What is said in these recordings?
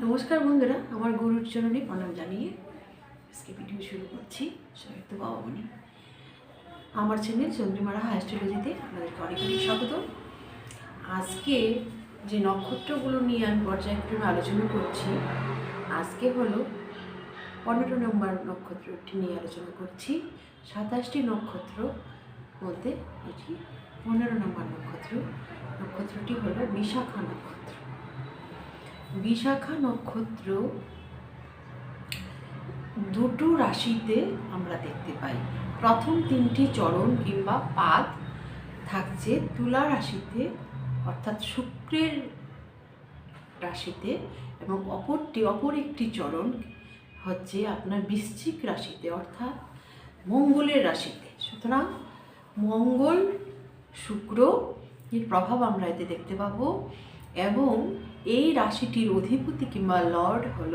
নমস্কার বন্ধুরা, আমার গুরুর চরণে প্রণাম জানিয়ে আজকে ভিডিও শুরু করছি। সবাই তো বাবামণি। আমার চ্যানেল চন্দ্রিমারা হাইস্ট্রোলজিতে আপনাদেরকে অনেক অনেক স্বাগত। আজকে যে নক্ষত্রগুলো নিয়ে আমি পর্যায়ক্রমে আলোচনা করছি, আজকে হলো পনেরো নম্বর নক্ষত্রটি নিয়ে আলোচনা করছি। সাতাশটি নক্ষত্র মধ্যে এটি পনেরো নম্বর নক্ষত্র। নক্ষত্রটি হলো বিশাখা নক্ষত্র। বিশাখা নক্ষত্র দুটো রাশিতে আমরা দেখতে পাই। প্রথম তিনটি চরণ কিংবা পাদ থাকছে তুলা রাশিতে, অর্থাৎ শুক্রের রাশিতে, এবং অপরটি, অপর একটি চরণ হচ্ছে আপনার বৃশ্চিক রাশিতে, অর্থাৎ মঙ্গলের রাশিতে। সুতরাং মঙ্গল, শুক্র, এর প্রভাব আমরা এতে দেখতে পাবো, এবং এই রাশিটির অধিপতি কিংবা লর্ড হল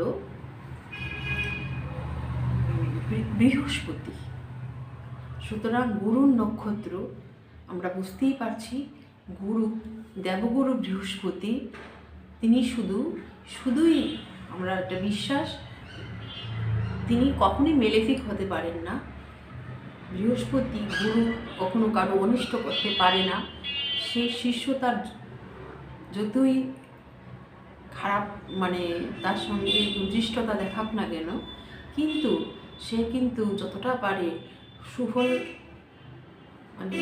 বৃহস্পতি। সুতরাং গুরুর নক্ষত্র, আমরা বুঝতেই পারছি, গুরু, দেবগুরু বৃহস্পতি, তিনি শুধু, শুধুই আমরা একটা বিশ্বাস, তিনি কখনোই মেলেফিক হতে পারেন না। বৃহস্পতি, গুরু কখনো কারও অনিষ্ট করতে পারে না। সে শিষ্য তার যতই খারাপ মানে তার সঙ্গে দুদৃষ্টতা দেখাক না কেন, কিন্তু সে কিন্তু যতটা পারে সুফল মানে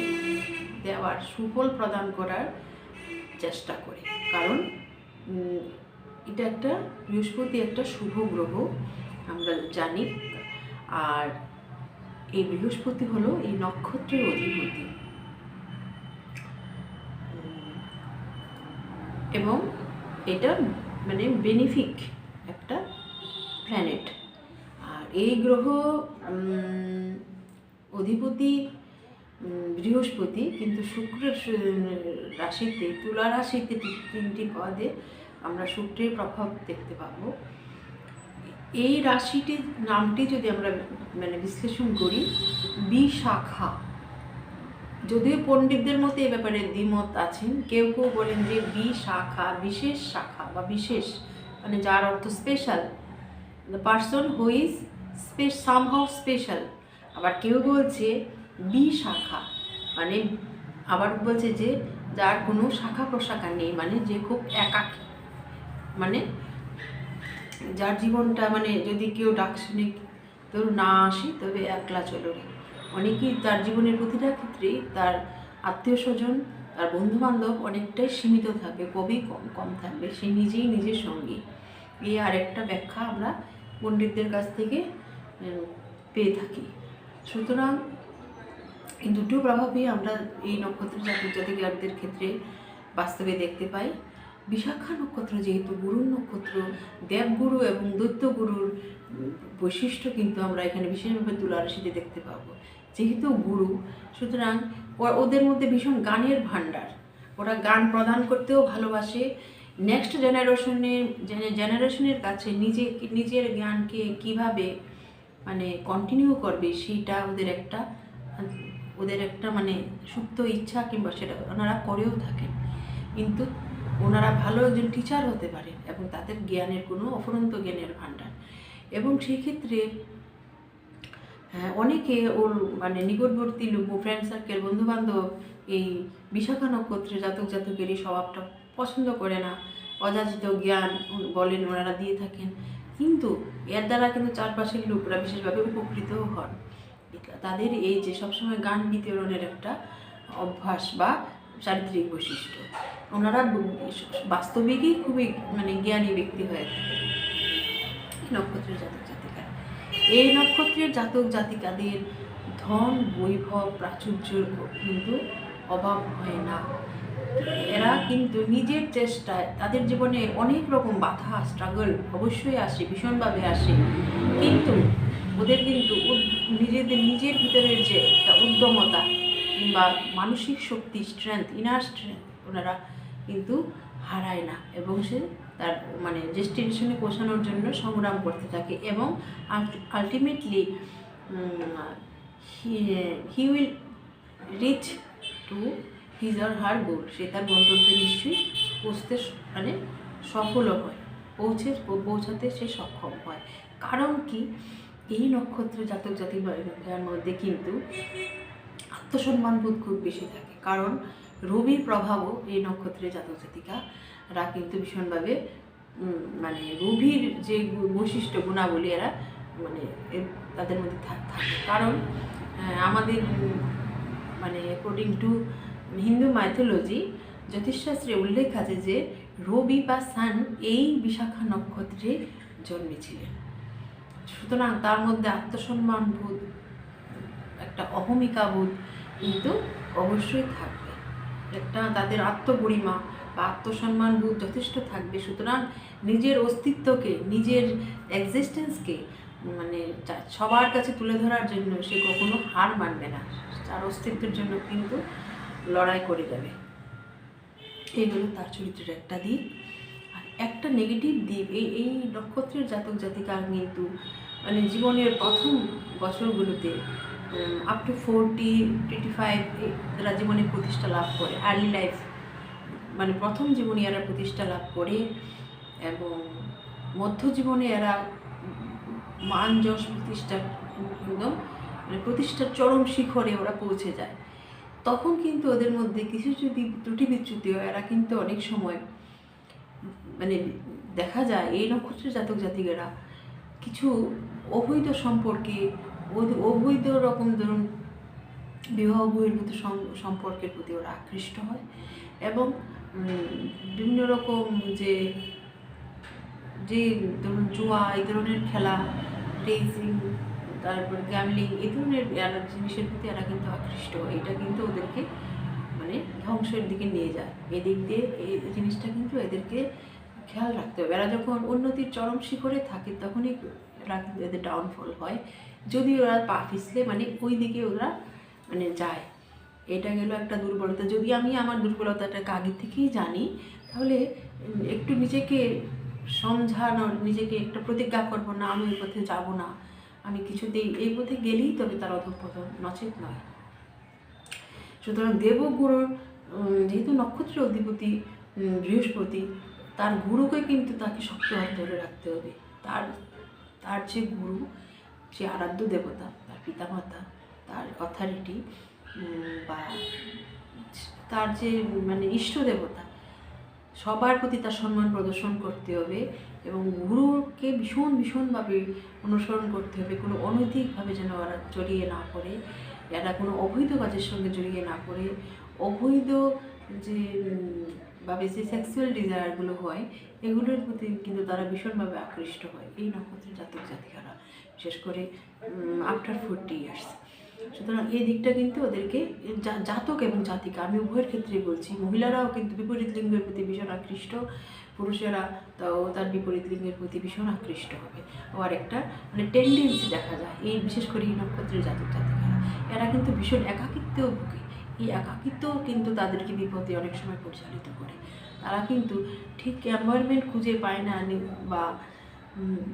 দেওয়ার সুফল প্রদান করার চেষ্টা করে। কারণ এটা একটা বৃহস্পতি একটা শুভ গ্রহ, আমরা জানি। আর এই বৃহস্পতি হলো এই নক্ষত্রের অধিপতি। এবং এটা মানে বেনিফিক একটা প্ল্যানেট আর এই গ্রহ অধিপতি বৃহস্পতি, কিন্তু শুক্রের রাশিতে, তুলা রাশিতে তিনটি পদে আমরা শুক্রের প্রভাব দেখতে পাবো। এই রাশিটির নামটি যদি আমরা মানে বিশ্লেষণ করি, বিশাখা। যদিও পণ্ডিতদের মতে এ ব্যাপারে দ্বিমত আছেন, কেউ কেউ বলেন যে বি শাখা, বিশেষ শাখা বা বিশেষ মানে যার অর্থ special the person who is somehow special আবার কেউ বলছে বি শাখা মানে আবার বলছে যে যার কোনো শাখা প্রশাখা নেই মানে যে খুব একাকী। মানে যার জীবনটা মানে যদি কেউ দার্শনিক কেউ না আসে, তবে একলা চলো অনেকেই তার জীবনের প্রতিটা ক্ষেত্রেই তার আত্মীয় স্বজন, তার বন্ধু বান্ধব অনেকটাই সীমিত থাকে, কবি কম কম থাকবে সে নিজেই নিজের সঙ্গী। এই আরেকটা ব্যাখ্যা আমরা পণ্ডিতদের কাছ থেকে পেয়ে থাকি। সুতরাং এই দুটো প্রভাবই আমরা এই নক্ষত্র জাতক জাতিকারদের ক্ষেত্রে বাস্তবে দেখতে পাই। বিশাখা নক্ষত্র যেহেতু গুরুর নক্ষত্র, দেবগুরু এবং দৈত্যগুরুর বৈশিষ্ট্য কিন্তু আমরা এখানে বিশেষভাবে তুলা রাশিতে দেখতে পাবো। যেহেতু গুরু সুতরাং ওদের মধ্যে ভীষণ গানের ভাণ্ডার। ওরা গান প্রদান করতেও ভালোবাসে। নেক্সট জেনারেশনের জেনারেশনের কাছে নিজে নিজের জ্ঞানকে কীভাবে মানে কন্টিনিউ করবে সেটা ওদের একটা ওদের একটা মানে সুপ্ত ইচ্ছা কিংবা সেটা ওনারা করেও থাকেন। কিন্তু ওনারা ভালো একজন টিচার হতে পারেন এবং তাদের জ্ঞানের কোনো অফুরন্ত জ্ঞানের ভাণ্ডার। এবং সেই ক্ষেত্রে হ্যাঁ, অনেকে ওর মানে নিকটবর্তী লোক ফ্রেন্ড সার্কেল বন্ধু বান্ধব এই বিশাখা নক্ষত্রে জাতক জাতকের এই স্বভাবটা পছন্দ করে না। অযাচিত জ্ঞান বলেন ওনারা দিয়ে থাকেন। কিন্তু এর দ্বারা কিন্তু চারপাশের লোকরা বিশেষভাবে উপকৃতও হন। তাদের এই যে সবসময় গান বিতরণের একটা অভ্যাস বা চারিত্রিক বৈশিষ্ট্য। ওনারা বাস্তবিকই খুবই মানে জ্ঞানী ব্যক্তি হয়ে থাকে নক্ষত্রের জাতক জাতিকা এই নক্ষত্রের জাতক জাতিকাদের ধন, বৈভব, প্রাচুর্যের কিন্তু অভাব হয় না। এরা কিন্তু নিজের চেষ্টায় তাদের জীবনে অনেক রকম বাধা স্ট্রাগল অবশ্যই আসে, ভীষণভাবে আসে। কিন্তু ওদের কিন্তু নিজেদের, নিজের ভিতরের যে একটা উদ্যমতা কিংবা মানসিক শক্তি স্ট্রেংথ ইনার স্ট্রেংথ ওনারা কিন্তু হারায় না এবং সে তার মানে ডেস্টিনেশনে পৌঁছানোর জন্য সংগ্রাম করতে থাকে এবং ultimately he will reach to his or her goal সে তার গন্তব্যে নিশ্চয়ই পৌঁছতে মানে সফলও হয়। পৌঁছে, পৌঁছাতে সে সক্ষম হয়। কারণ কি? এই নক্ষত্র জাতক জাতির মধ্যে কিন্তু আত্মসম্মানবোধ খুব বেশি থাকে। কারণ রবির প্রভাবও এই নক্ষত্রের জাতক জাতিকারা কিন্তু ভীষণভাবে মানে রবির যে বৈশিষ্ট্য, গুণাবলী এরা মানে তাদের মধ্যে থাকে। কারণ আমাদের মানে অ্যাকর্ডিং টু হিন্দু মাইথোলজি জ্যোতিষশাস্ত্রে উল্লেখ আছে যে রবি বা সান এই বিশাখা নক্ষত্রে জন্মেছিলেন। সুতরাং তার মধ্যে আত্মসম্মান বোধ একটা অহমিকা বোধ কিন্তু অবশ্যই থাকবে। একটা তাদের আত্মগরিমা বা আত্মসম্মান বোধ যথেষ্ট থাকবে। সুতরাং নিজের অস্তিত্বকে, নিজের এক্সিস্টেন্সকে মানে সবার কাছে তুলে ধরার জন্য সে কখনো হার মানবে না। তার অস্তিত্বের জন্য কিন্তু লড়াই করে যাবে। এই এইগুলো তার চরিত্রের একটা দিক। আর একটা নেগেটিভ দিক, এই এই নক্ষত্রের জাতক জাতিকা কিন্তু মানে জীবনের প্রথম বছরগুলোতে up to forty twenty five এরা জীবনে প্রতিষ্ঠা লাভ করে আর্লি লাইফ মানে প্রথম জীবনে এরা প্রতিষ্ঠা লাভ করে এবং মধ্য জীবনে এরা মান যশ প্রতিষ্ঠা একদম মানে প্রতিষ্ঠার চরম শিখরে ওরা পৌঁছে যায়। তখন কিন্তু ওদের মধ্যে কিছু যদি ত্রুটি বিচ্যুতি হয়, এরা কিন্তু অনেক সময় মানে দেখা যায়, এই নক্ষত্রের জাতক জাতিকেরা কিছু অবৈধ সম্পর্কে অবৈধ- রকম ধরুন বিবাহ বহির্ভূত সম- সম্পর্কের প্রতি ওরা আকৃষ্ট হয় এবং বিভিন্ন রকম যে যে ধরুন জুয়া, এই ধরনের খেলা রেসিং তারপর গ্যামলিং এই ধরনের জিনিসের প্রতি এরা কিন্তু আকৃষ্ট হয়। এটা কিন্তু ওদেরকে মানে ধ্বংসের দিকে নিয়ে যায়। এদিক দিয়ে এই জিনিসটা কিন্তু এদেরকে খেয়াল রাখতে হবে। এরা যখন উন্নতির চরম শিখরে থাকে তখনই এরা কিন্তু এদের ডাউনফল হয়। যদি ওরা পা পিছলে মানে ওই দিকে ওরা মানে যায়। এটা গেল একটা দুর্বলতা। যদি আমি আমার দুর্বলতাটাকে আগে থেকেই জানি, তাহলে একটু নিজেকে সমঝানোর নিজেকে একটা প্রতিজ্ঞা করব না, আমি ওই পথে যাব না। আমি কিছুতেই এই পথে গেলেই তবে তার অধঃপতন নচেত নয়। সুতরাং দেবগুরুর যেহেতু নক্ষত্রের অধিপতি বৃহস্পতি, তার গুরুকে কিন্তু তাকে শক্ত হাত ধরে রাখতে হবে। তার তার যে গুরু যে আরাধ্য দেবতা, তার পিতামাতা, তার অথরিটি বা তার যে মানে ইষ্ট দেবতা, সবার প্রতি তার সম্মান প্রদর্শন করতে হবে এবং গুরুকে ভীষণ, ভীষণভাবে অনুসরণ করতে হবে। কোনো অনৈতিকভাবে যেন ওরা জড়িয়ে না পড়ে, এরা কোনো অবৈধ কাজের সঙ্গে জড়িয়ে না পড়ে। অবৈধ যে ভাবে যে সেক্সুয়াল ডিজায়ারগুলো হয়, এগুলোর প্রতি কিন্তু তারা ভীষণভাবে আকৃষ্ট হয়। এই নক্ষত্রের জাতক জাতিকারা, বিশেষ করে আফটার ফোরটি ইয়ার্স সুতরাং এই দিকটা কিন্তু ওদেরকে জাতক এবং জাতিকা, আমি উভয়ের ক্ষেত্রেই বলছি, মহিলারাও কিন্তু বিপরীত লিঙ্গের প্রতি ভীষণ আকৃষ্ট, পুরুষেরা তাও তার বিপরীত লিঙ্গের প্রতি ভীষণ আকৃষ্ট হবে। আর একটা মানে টেন্ডেন্সি দেখা যায়, এই বিশেষ করে এই নক্ষত্রের জাতক জাতিকারা। এরা কিন্তু ভীষণ একাকিত্বেও ভুগে। এই একাকিত্ব কিন্তু তাদেরকে বিপদে অনেক সময় পরিচালিত করে। তারা কিন্তু ঠিক এনভায়রনমেন্ট খুঁজে পায় না বা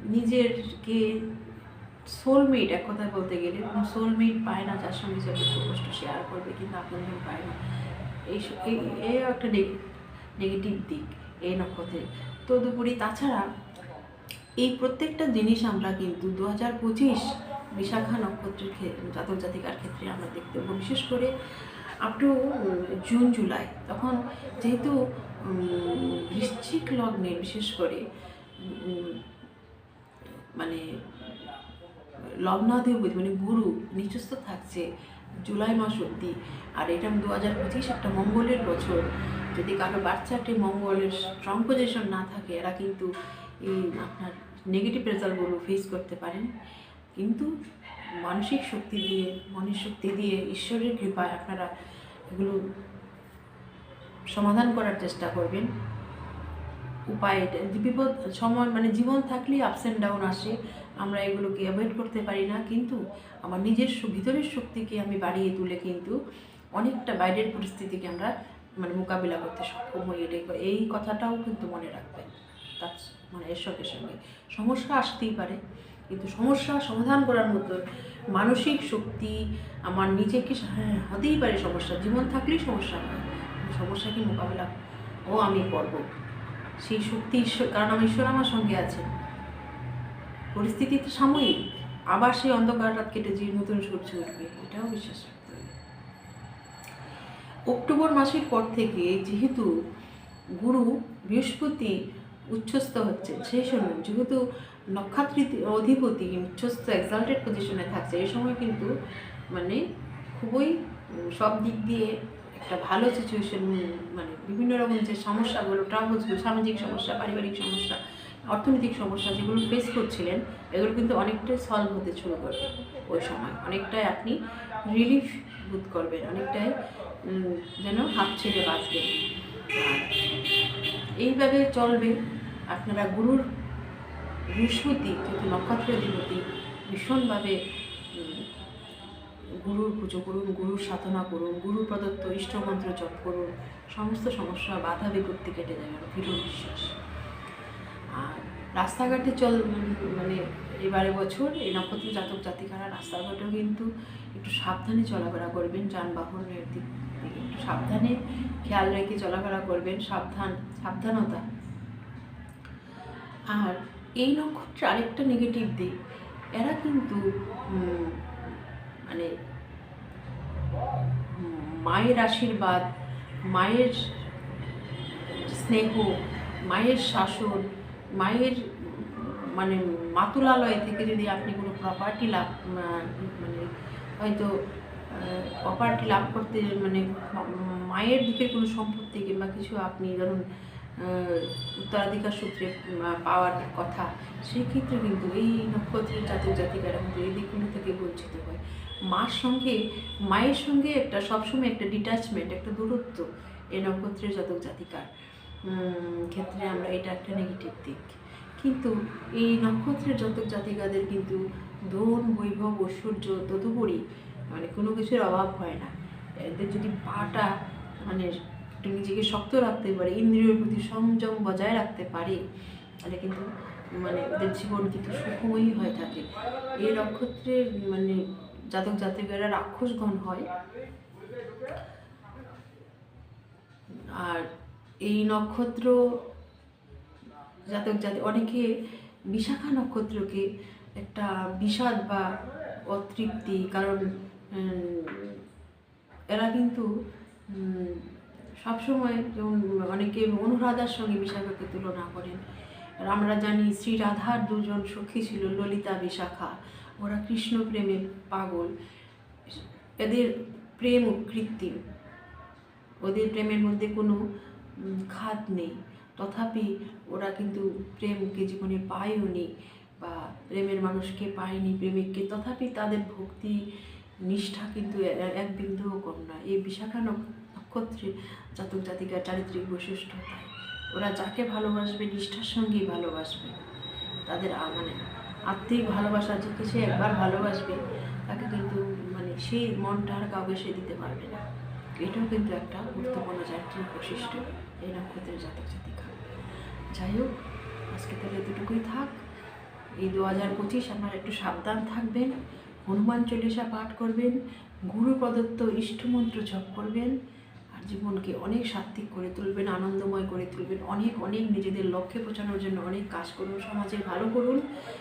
নিজেরকে সোলমেট এক কথায় বলতে গেলে সোলমেট পায় না যার সঙ্গে সে কষ্ট শেয়ার করবে কিন্তু আপনজন পায় না। এই এই একটা নেগেটিভ দিক এই নক্ষত্রের। তদুপরি তাছাড়া এই প্রত্যেকটা জিনিস আমরা কিন্তু দু হাজার পঁচিশ বিশাখা নক্ষত্রের ক্ষে- জাতক জাতিকার ক্ষেত্রে আমরা দেখতে বিশেষ করে আপ টু জুন জুলাই তখন যেহেতু বৃশ্চিক লগ্নে, বিশেষ করে মানে লগ্নাধিপতি মানে গুরু নিচস্থ থাকছে জুলাই মাস অবধি। আর এটা দু হাজার পঁচিশ একটা মঙ্গলের বছর। যদি কারও বাচ্চাটি মঙ্গলের স্ট্রং পজিশন না থাকে, এরা কিন্তু এই আপনার নেগেটিভ রেজাল্টগুলো ফেস করতে পারেন। কিন্তু মানসিক শক্তি দিয়ে, মনের শক্তি দিয়ে, ঈশ্বরের কৃপায় আপনারা এগুলো সমাধান করার চেষ্টা করবেন। উপায় বিপদ, সময় মানে জীবন থাকলেই আপস অ্যান্ড ডাউন আসে, আমরা এগুলোকে অ্যাভয়েড করতে পারি না, কিন্তু আমার নিজের ভিতরের শক্তিকে আমি বাড়িয়ে তুলে কিন্তু অনেকটা বাইরের পরিস্থিতিকে আমরা মানে মোকাবিলা করতে সক্ষম হই, এটাই এই কথাটাও কিন্তু মনে রাখবেন। তার মানে এর সঙ্গে সঙ্গে। সমস্যা আসতেই পারে। কিন্তু সমস্যা সমাধান করার মতো মানসিক শক্তি আমার নিজেকে হ্যাঁ হতেই পারে সমস্যা। জীবন থাকলেই সমস্যা হয়। সমস্যাকে মোকাবিলা ও আমি করব। সেই শক্তি ঈশ্বর কারণ আমার ঈশ্বর আমার সঙ্গে আছেন পরিস্থিতি তো সাময়িক। আবার সেই অন্ধকার রাত কেটে যে নতুন সূর্য উঠবে, এটাও বিশ্বাস অক্টোবর মাসের পর থেকে যেহেতু গুরু বৃহস্পতি উচ্ছ্বস্ত হচ্ছে সেই সময় যেহেতু নক্ষত্রের অধিপতি উচ্ছ্বস্ত এক্সাল্টেড পজিশনে থাকছে। এই সময় কিন্তু মানে খুবই সব দিক দিয়ে একটা ভালো সিচুয়েশন মানে বিভিন্ন রকম যে সমস্যাগুলো ট্রাভেলসগুলো সামাজিক সমস্যা, পারিবারিক সমস্যা, অর্থনৈতিক সমস্যা যেগুলো ফেস করছিলেন, এগুলো কিন্তু অনেকটাই সলভ হতে শুরু করবে ওই সময়। অনেকটাই আপনি রিলিফ বোধ করবেন, অনেকটাই যেন হাত ছেড়ে বাঁচবেন। এইভাবে চলবে। আপনারা গুরুর বৃহস্পতি যেহেতু নক্ষত্র অধিপতি ভীষণভাবে গুরুর পুজো করুন, গুরুর সাধনা করুন গুরু প্রদত্ত ইষ্টমন্ত্র জপ করুন, সমস্ত সমস্যা বাধা বিপত্তি কেটে যাবে দৃঢ় বিশ্বাস। আর রাস্তাঘাটে চল মানে এবারে বছর এই নক্ষত্র জাতক জাতিকারা রাস্তাঘাটেও কিন্তু একটু সাবধানে চলাফেরা করবেন, যানবাহনের দিক থেকে একটু সাবধানে খেয়াল রেখে চলাফেরা করবেন, সাবধান, সাবধানতা। আর এই নক্ষত্রের আরেকটা নেগেটিভ দিক। এরা কিন্তু মানে মায়ের আশীর্বাদ, মায়ের স্নেহ, মায়ের শাসন, মায়ের মানে মাতুলালয় থেকে যদি আপনি কোনো প্রপার্টি লাভ মানে হয়তো প্রপার্টি লাভ করতে মানে মায়ের দিকের কোনো সম্পত্তি কিংবা কিছু আপনি ধরুন উত্তরাধিকার সূত্রে পাওয়ার কথা, সেক্ষেত্রে কিন্তু এই নক্ষত্রের জাতক জাতিকারা কিন্তু এই দিকগুলো থেকে বঞ্চিত হয়। মার সঙ্গে, মায়ের সঙ্গে একটা সবসময় একটা ডিট্যাচমেন্ট একটা দূরত্ব এই নক্ষত্রের জাতক জাতিকার। ক্ষেত্রে আমরা এটা একটা নেগেটিভ দিক। কিন্তু এই নক্ষত্রের জাতক জাতিকাদের কিন্তু ধন, বৈভব, ঐশ্বর্য তদুপরি মানে কোনো কিছুর অভাব হয় না। এদের যদি পাটা মানে একটু নিজেকে শক্ত রাখতে পারে, ইন্দ্রিয়ের প্রতি সংযম বজায় রাখতে পারে। তাহলে কিন্তু মানে ওদের জীবন কিন্তু সুখময়ী হয়ে থাকে। এই নক্ষত্রের মানে জাতক জাতিকারা রাক্ষসগণ হয়। আর এই নক্ষত্র জাতক জাতি, অনেকে বিশাখা নক্ষত্রকে একটা বিষাদ বা অতৃপ্তি, কারণ এরা কিন্তু সবসময় যেমন অনেকে অনুরাধার সঙ্গে বিশাখাকে তুলনা করেন আর আমরা জানি শ্রী রাধার দুজন সখী ছিল ললিতা, বিশাখা। ওরা কৃষ্ণ প্রেমে পাগল। এদের প্রেম কৃত্রিম। ওদের প্রেমের মধ্যে কোনো খাত নেই। তথাপি ওরা কিন্তু প্রেমকে জীবনে পায়ও পায়ওনি বা প্রেমের মানুষকে পায়নি, প্রেমিককে। তথাপি তাদের ভক্তি, নিষ্ঠা কিন্তু এক বিন্দুও কম না এই বিশাখা নক্ষত্রের জাতক জাতিকার চারিত্রিক বৈশিষ্ট্য ওরা যাকে ভালোবাসবে, নিষ্ঠার সঙ্গেই ভালোবাসবে। তাদের মানে আত্মিক ভালোবাসা যাকে সে একবার ভালোবাসবে, তাকে কিন্তু মানে সেই মনটা আর কাউকে সে দিতে পারবে না। এটাও কিন্তু একটা গুরুত্বপূর্ণ চারিত্রিক বৈশিষ্ট্য এই নক্ষত্রের জাতক জাতিকা যাই হোক, আজকে তাহলে দুটুকুই থাক। এই দু হাজার পঁচিশ আপনারা একটু সাবধান থাকবেন, হনুমান চল্লিশা পাঠ করবেন, গুরু প্রদত্ত ইষ্টমন্ত্র জপ করবেন জীবনকে অনেক সাত্বিক করে তুলবেন, আনন্দময় করে তুলবেন, অনেক অনেক নিজেদের লক্ষ্যে পৌঁছানোর জন্য অনেক কাজ করুন সমাজের ভালো করুন।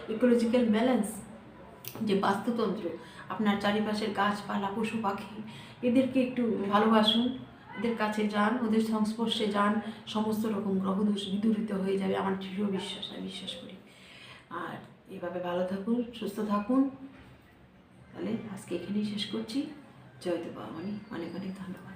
ইকোলজিক্যাল ব্যালেন্স যে বাস্তুতন্ত্র, আপনার চারিপাশের গাছপালা, পশু পাখি, এদেরকে একটু ভালোবাসুন, এদের কাছে যান, ওদের সংস্পর্শে যান, সমস্ত রকম গ্রহদোষ বিদূরিত হয়ে যাবে, আমার দৃঢ় বিশ্বাস, আমি বিশ্বাস করি। আর এভাবে ভালো থাকুন, সুস্থ থাকুন। তাহলে আজকে এখানেই শেষ করছি। জয় দেবা, অনেক অনেক অনেক ধন্যবাদ।